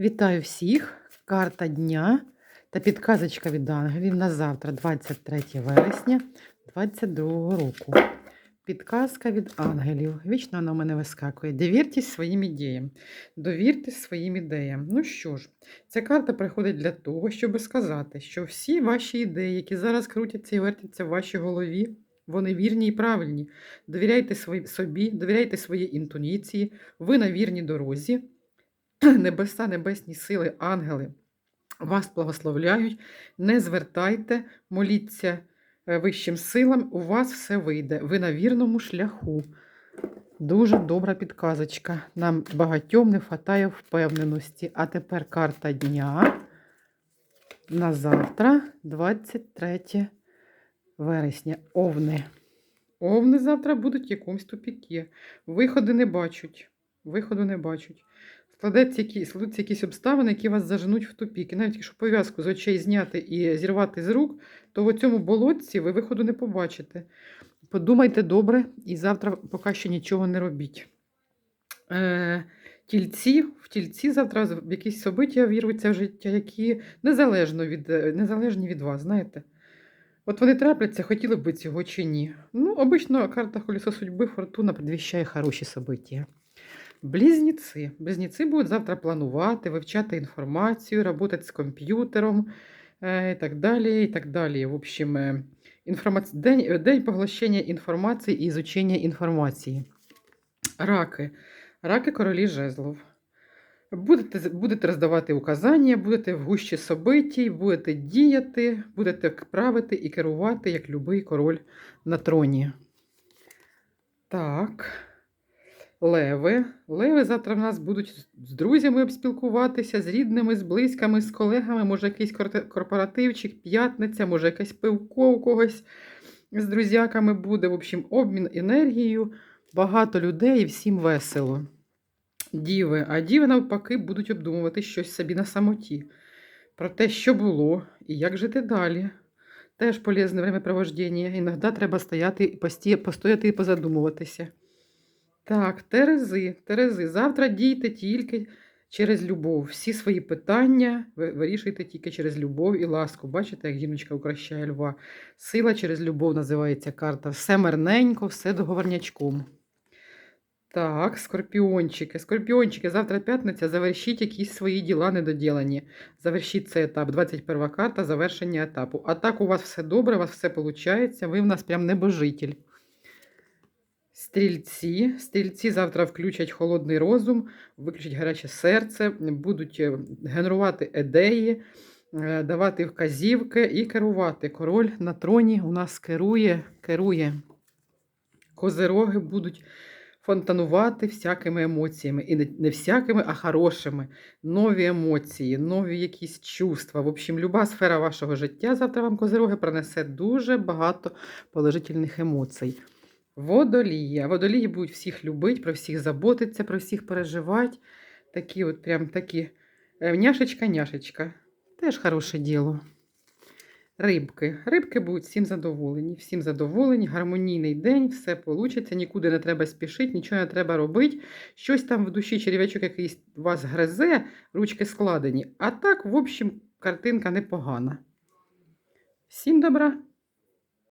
Вітаю всіх! Карта дня та підказочка від ангелів на завтра, 23 вересня 2022 року. Підказка від ангелів. Вічно вона в мене вискакує. Довіртесь своїм ідеям. Довіртесь своїм ідеям. Ну що ж, ця карта приходить для того, щоб сказати, що всі ваші ідеї, які зараз крутяться і вертяться в вашій голові, вони вірні і правильні. Довіряйте собі, довіряйте своїй інтуїції, ви на вірній дорозі. Небеса, небесні сили, ангели вас благословляють. Не звертайте, моліться е, вищим силам, у вас все вийде. Ви на вірному шляху. Дуже добра підказочка. Нам багатьом не вистачає впевненості. А тепер карта дня на завтра, 23 вересня. Овни. Овни завтра будуть в якомусь тупіки. Виходи не бачать. Виходу не бачать. Складеться якісь, складуться якісь обставини, які вас заженуть в тупік. І навіть якщо пов'язку з очей зняти і зірвати з рук, то в цьому болотці ви виходу не побачите. Подумайте добре і завтра поки що нічого не робіть. Е, тільці, в тільці завтра якісь собиття вірвуться в життя, які незалежно від, е, незалежні від вас, знаєте. От вони трапляться, хотіли б цього чи ні. Ну, обично карта колесо судьби, фортуна предвіщає хороші собиття. Близнеці. Близнеці будуть завтра планувати, вивчати інформацію, працювати з комп'ютером е, і так далі. і так далі. В общем, е, інформаці... день, е, день поглощення інформації і ізучення інформації. Раки. Раки королі жезлов. Будете, будете роздавати указання, будете в гущі собитій, будете діяти, будете правити і керувати, як любий король на троні. Так. Леви. Леви завтра в нас будуть з друзями спілкуватися, з рідними, з близькими, з колегами, може якийсь корпоративчик, п'ятниця, може якесь пивко у когось з друзяками буде. В общем, обмін енергією, багато людей і всім весело. Діви, а діви навпаки будуть обдумувати щось собі на самоті. Про те, що було і як жити далі. Теж полезне времяпровождення. Іноді треба стояти, постояти і позадумуватися. Так, Терези, Терези, завтра дійте тільки через любов. Всі свої питання ви вирішуйте тільки через любов і ласку. Бачите, як жіночка укращає льва. Сила через любов називається карта. Все мирненько, все договорнячком. Так, скорпіончики. Скорпіончики, завтра п'ятниця, завершіть якісь свої діла недоділені. Завершіть цей етап. 21 карта, завершення етапу. А так у вас все добре, у вас все виходить, ви в нас прям небожитель. Стрільці. Стрільці завтра включать холодний розум, виключать гаряче серце, будуть е, генерувати ідеї, е, давати вказівки і керувати. Король на троні у нас керує, керує. Козироги будуть фонтанувати всякими емоціями. І не, всякими, а хорошими. Нові емоції, нові якісь чувства. В общем, люба сфера вашого життя завтра вам козироги принесе дуже багато положительних емоцій. Водолія. Водолії будуть всіх любити, про всіх заботитися, про всіх переживати. Такі от прям такі няшечка-няшечка. Теж хороше діло. Рибки. Рибки будуть всім задоволені. Всім задоволені, гармонійний день, все вийде, нікуди не треба спішити, нічого не треба робити. Щось там в душі черв'ячок якийсь вас гризе, ручки складені. А так, в общем, картинка непогана. Всім добра!